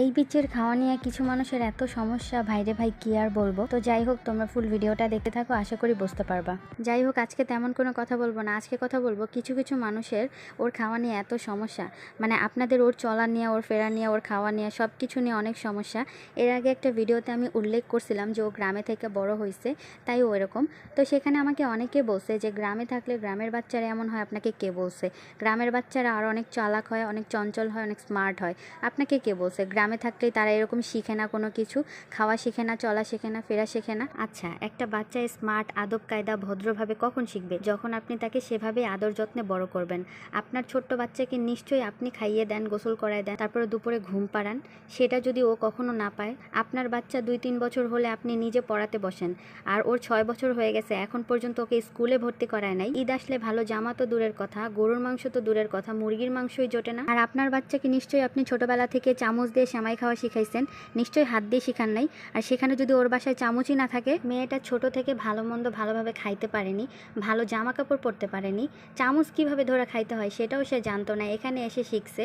এই বিচের খাওয়া নিয়ে কিছু মানুষের এত সমস্যা, ভাইরে ভাই, কি আর বলব? তো যাই হোক, তোমরা ফুল ভিডিওটা দেখতে থাকো, আশা করি বুঝতে পারবা। যাই হোক, আজকে তেমন কোনো কথা বলব না। আজকে কথা বলব কিছু কিছু মানুষের ওর খাওয়া নিয়ে এত সমস্যা। মানে আপনাদের ওর চলা নিয়ে, ওর ফেরা নিয়ে, ওর খাওয়া নিয়ে সব কিছু নিয়ে অনেক সমস্যা। এর আগে একটা ভিডিওতে আমি উল্লেখ করছিলাম যে ও গ্রামে থেকে বড় হয়েছে তাই ও এরকম। তো সেখানে আমাকে অনেকে বলছে যে, গ্রামে থাকলে গ্রামের বাচ্চারা এমন হয়, আপনাকে কে বলছে? গ্রামের বাচ্চারা আরও অনেক চালাক হয়, অনেক চঞ্চল হয়, অনেক স্মার্ট হয়। আপনাকে কে বলছে? গ্রামে থাকলেই তারা এরকম শিখে না কোনো কিছু। খাওয়া শিখে না, চলা শেখে না, ফেরা শেখে না। আচ্ছা একটা বাচ্চা স্মার্ট আদব কায়দা, ভদ্রভাবে কখন শিখবে? যখন আপনি তাকে সেভাবে আদর যত্নে বড় করবেন। আপনার ছোট্ট বাচ্চাকে নিশ্চয়ই আপনি খাইয়ে দেন, গোসল করায় দেন, তারপরে দুপুরে ঘুম পাড়ান। সেটা যদি ও কখনো না পায়, আপনার বাচ্চা দুই তিন বছর হলে আপনি নিজে পড়াতে বসেন। আর ওর ছয় বছর হয়ে গেছে, এখন পর্যন্ত ওকে স্কুলে ভর্তি করায় নাই। ঈদ আসলে ভালো, জামা তো দূরের কথা, গরুর মাংস তো দূরের কথা, মুরগির মাংসই জোটে না। আর আপনার বাচ্চাকে নিশ্চয়ই আপনি ছোটবেলা থেকে চামচ দিয়ে সেমাই খাওয়া শিখাইছেন। নিশ্চয়ই হাত দিয়ে শিখান নাই। আর সেখানে যদি ওর বাসায় চামচই না থাকে, মেয়েটা ছোট থেকে ভালো মন্দ ভালোভাবে খাইতে পারেনি, ভালো জামা কাপড় পরতে পারেনি। চামচ কীভাবে ধরে খাইতে হয় সেটাও সে জানতো না। এখানে এসে শিখছে,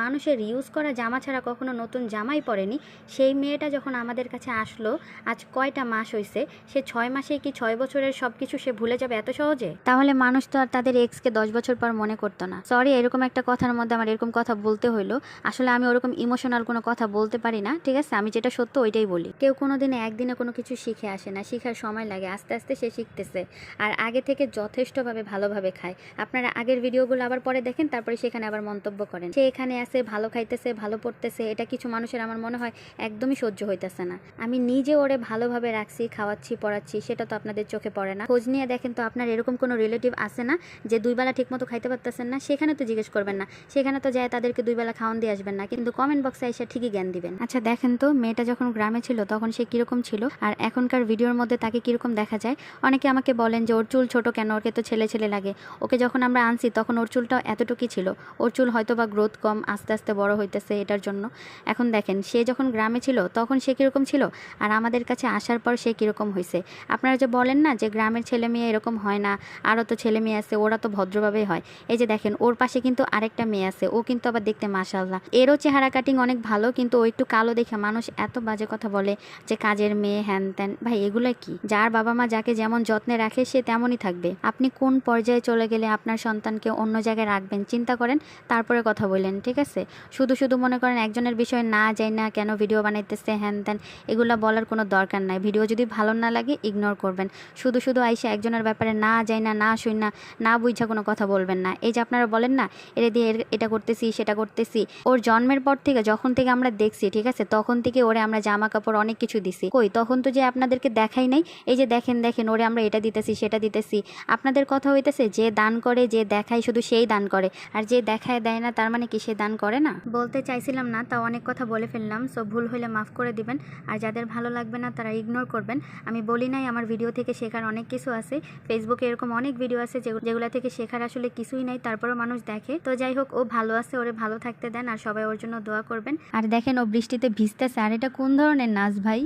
মানুষের ইউজ করা জামা ছাড়া কখনো নতুন জামাই পরেনি। সেই মেয়েটা যখন আমাদের কাছে আসলো, আজ কয়টা মাস হয়েছে সে ছয় মাসে কি ছয় বছরের সব কিছু সে ভুলে যাবে এত সহজে? তাহলে মানুষ তো আর তাদের এক্সকে দশ বছর পর মনে করতো না। সরি এরকম একটা কথার মধ্যে আমার এরকম কথা বলতে হইল। আসলে আমি ওরকম ইমোশনাল কোনো কথা বলতে পারি না, ঠিক আছে? আমি যেটা সত্য ওইটাই বলি। কেউ কোনো দিনে একদিনে কোনো কিছু শিখে আসে না, শিখার সময় লাগে, আস্তে আস্তে সে শিখতেছে। আর আগে থেকে যথেষ্টভাবে ভালোভাবে খায়। আপনারা আগের ভিডিওগুলো আবার পরে দেখেন, তারপরে সেখানে আবার মন্তব্য করেন। সে এখানে আছে, ভালো খাইতেছে, ভালো পড়তেছে, এটা কিছু মানুষের আমার মনে হয় একদমই সহ্য হইতেছে না। আমি নিজে ওরে ভালোভাবে রাখছি, খাওয়াচ্ছি, পড়াচ্ছি, সেটা তো আপনাদের চোখে পড়ে না। খোঁজ নিয়ে দেখেন তো আপনার এরকম কোনো রিলেটিভ আছে না, যে দুই বেলা ঠিকমতো খাইতে পারতেছেন না, সেখানে তো জিজ্ঞেস করবেন না। সেখানে তো যায় তাদেরকে দুই বেলা খাওয়ান দিয়ে আসবেন না। কিন্তু কমেন্ট বক্সে এসে ঠিকই জ্ঞান দিবেন। আচ্ছা দেখেন তো, মেয়েটা যখন গ্রামে ছিল তখন সে কীরকম ছিল আর এখনকার ভিডিওর মধ্যে তাকে কীরকম দেখা যায়? অনেকে আমাকে বলেন যে, ওর চুল ছোট কেন? ওকে তো ছেলে ছেলে লাগে। ওকে যখন আমরা আনছি তখন ওর চুলটাও এতটুকুই ছিল। ওর চুল হয়তো বা গ্রোথ কম, আস্তে আস্তে বড় হইতেছে এটার জন্য। এখন দেখেন, সে যখন গ্রামে ছিল তখন সে কীরকম ছিল আর আমাদের কাছে আসার পর সে কীরকম হয়েছে আপনারা যে বলেন না যে, গ্রামের ছেলে মেয়ে এরকম হয় না আরও তো ছেলে মেয়ে আছে, ওরা তো ভদ্রভাবেই হয়। এই যে দেখেন, ওর পাশে কিন্তু আরেকটা মেয়ে আছে, ও কিন্তু আবার দেখতে মাশাল্লাহ এরও চেহারা কাটিং অনেক ভালো কিন্তু ও একটু কালো দেখে মানুষ এত বাজে কথা বলে যে কাজের মেয়ে, হ্যান ত্যান। ভাই, এগুলো কি? যার বাবা মা যাকে যেমন যত্নে রাখে, সে তেমনই থাকবে। আপনি কোন পর্যায়ে চলে গেলে আপনার সন্তানকে অন্য জায়গায় রাখবেন? চিন্তা করেন, তারপরে কথা বললেন ঠিক আছে? শুধু শুধু মনে করেন একজনের বিষয়ে না যাই না কেন ভিডিও বানাইতেছে হ্যান ত্যান, এগুলো বলার কোনো দরকার নাই। ভিডিও যদি ভালো না লাগে ইগনোর করবেন। শুধু শুধু আইসা একজনের ব্যাপারে না যাই না না শুই না না বুঝা কোনো কথা বলবেন না। এই যে আপনারা বলেন না, এরে দিয়ে এটা করতেছি, সেটা করতেছি। ওর জন্মের পর থেকে, যখন থেকে আমরা দেখছি, ঠিক আছে? তখন থেকে ওরে আমরা জামা কাপড় অনেক কিছু দিছি। কই? তখন তো যে আপনাদেরকে দেখাই নাই, এই যে দেখেন দেখেন, ওরে আমরা এটা দিতেছি, সেটা দিতেছি। আপনাদের কথা হইতেছে, যে দান করে, যে দেখায়, শুধু সেই দান করে। আর যে দেখায়, দেয় না, তার মানে কি সে দান করে না? বলতে চাইছিলাম না তা অনেক কথা বলে ফেললাম, সো ভুল হইলে মাফ করে দিবেন। আর যাদের ভালো লাগবে না, তারা ইগনোর করবেন। আমি বলি নাই, আমার ভিডিও থেকে শেখার অনেক কিছু আছে। ফেসবুকে এরকম অনেক ভিডিও আছে, যেগু- যেগুলো থেকে শেখার আসলে কিছুই নাই, তারপরও মানুষ দেখে। তো যাই হোক, ও ভালো আছে, ওরে ভালো থাকতে দেন, আর সবাই ওর জন্য দোয়া করবেন। আর দেখেন ও বৃষ্টিতে ভিজতেছে। আর এটা কোন ধরনের নাচ ভাই?